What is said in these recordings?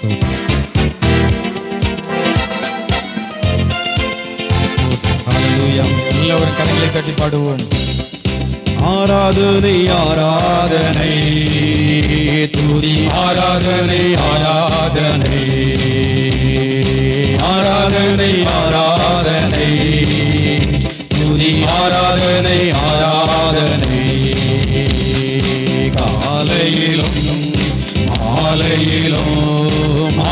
stop. எல்லோரும் கரங்களை தட்டி பாடுவோம். ஆராதனை ஆராதனை. துதி. ஆராதனை ஆராதனை. ஆராதனை ஆராதனை. துதி. ஆராதனை ஆராதனை. காலையிலும் மாலையிலும்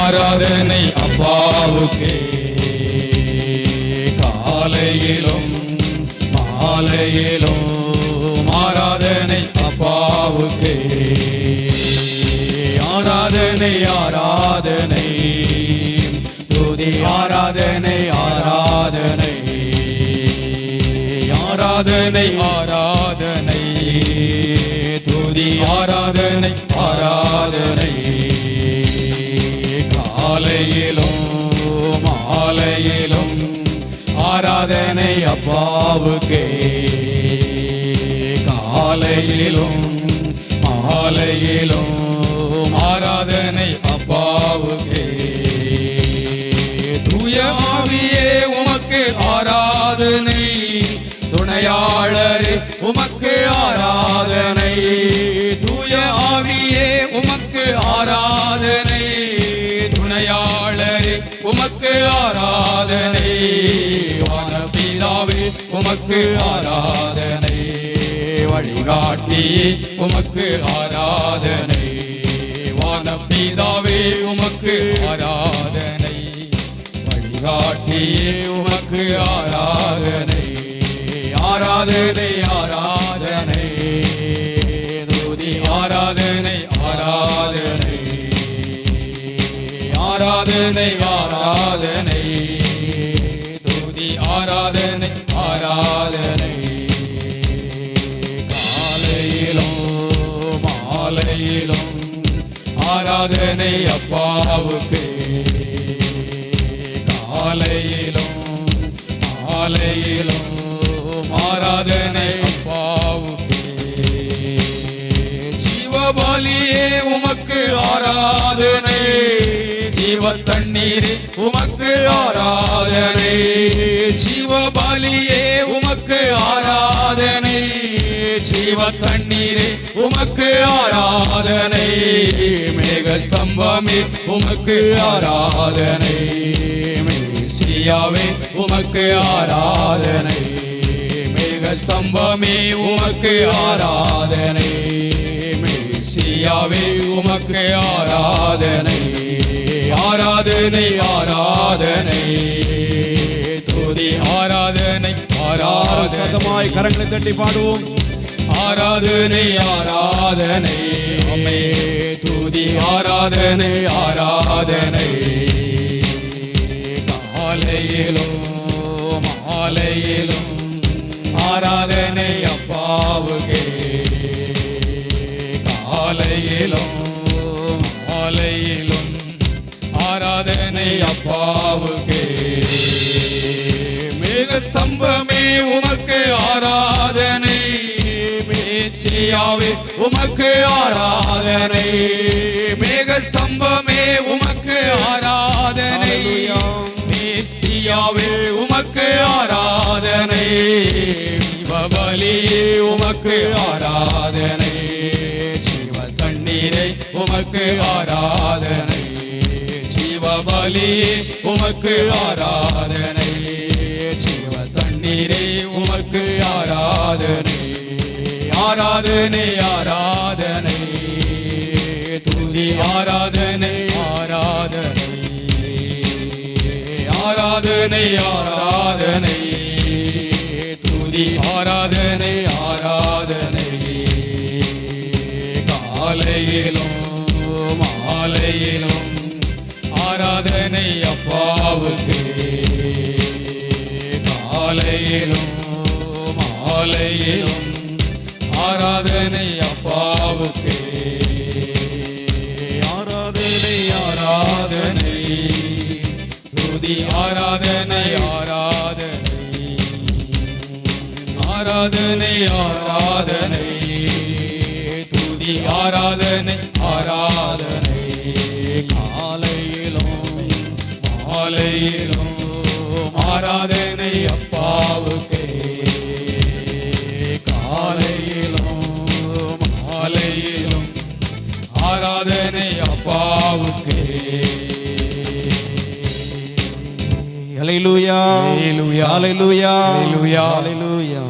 ஆராதனை அப்பாவுக்கே. காலையிலும் மாலையிலும் ஆராதனை அப்பாவுக்கே. ஆராதனை ஆராதனை துதி ஆராதனை ஆராதனை. ஆராதனை ஆராதனை துதி ஆராதனை ஆராதனை. காலையிலும் மாலையிலும் ஆராதனை அப்பாவுக்கே. காலையிலும் மாலையிலும் ஆராதனை அப்பாவுக்கே. தூயமாவியே உமக்கு ஆராதனை. துணையாளரே உமக்கு ஆராதனை. தூய ஆவியே உமக்கு ஆராதனை. துணையா உமக்கு ஆராதனை. வானபிதாவே உமக்கு ஆராதனை. வழிகாட்டி உமக்கு ஆராதனை. வானபிதாவே உமக்கு ஆராதனை. வழிகாட்டியே உமக்கு ஆராதனை. ஆராதனை ஆராதனை ஆராதனை ஆராதனை. துதி ஆராதனை ஆராதனை. காலையிலும் மாலையிலும் ஆராதனை அப்பாவுக்கு. காலையிலும் மாலையிலும் ஆராதனை அப்பாவுக்கு. சிவபாலியே உமக்கு ஆராதனை. ஜீவ தண்ணீரே உமக்கு ஆராதனை. ஜீவபலியே உமக்கு ஆராதனை. ஜீவ தண்ணீரே உமக்கு ஆராதனை. மேக ஸ்தம்பமே உமக்கு ஆராதனை. மேசியாவே உமக்கு ஆராதனை. மேக ஸ்தம்பமே உமக்கு ஆராதனை. மேசியாவே உமக்கு ஆராதனை. ஆராதனை ஆராதனை. துதி ஆராதனை ஆராதனை. சத்தமாய் கரங்களை தட்டி பாடுவோம். ஆராதனை ஆராதனை. அம்மே துதி ஆராதனை ஆராதனை. காலையிலும் மாலையிலும் ஆராதனை அப்பாவுக்கே. காலையிலும் என்னை அப்பாவுக்கே. மேக ஸ்தம்பமே உமக்கு ஆராதனை. மேச்சியாவே உமக்கு ஆராதனை. மேக ஸ்தம்பமே உமக்கு ஆராதனை. மேச்சியாவே உமக்கு ஆராதனை. சிவபலியே உமக்கு ஆராதனை. சிவ தண்ணீரை உமக்கு ஆராதனை. ஜீவபலி உமக்கு ஆராதனை. ஜீவ தண்ணீரே உமக்கு ஆராதனை. ஆராதனை ஆராதனை. துதி ஆராதனை ஆராதனை. ஆராதனை ஆராதனை. துதி ஆராதனை ஆராதனை. காலையிலும் மாலையிலும் ஆராதனை அப்பாவுக்கு. காலையிலும் மாலையிலும் ஆராதனை அப்பாவுக்கு. ஆராதனை ஆராதனை. துதி ஆராதனை ஆராதனை. ஆராதனை ஆராதனை. துதி ஆராதனை ஆராதனை. காலையிலும் ஆராதனை அப்பாவுக்கே காலையிலும் மாலையிலும் ஆராதனை அப்பாவுக்கே Hallelujah. ஹalleluya Hallelujah. ஹalleluya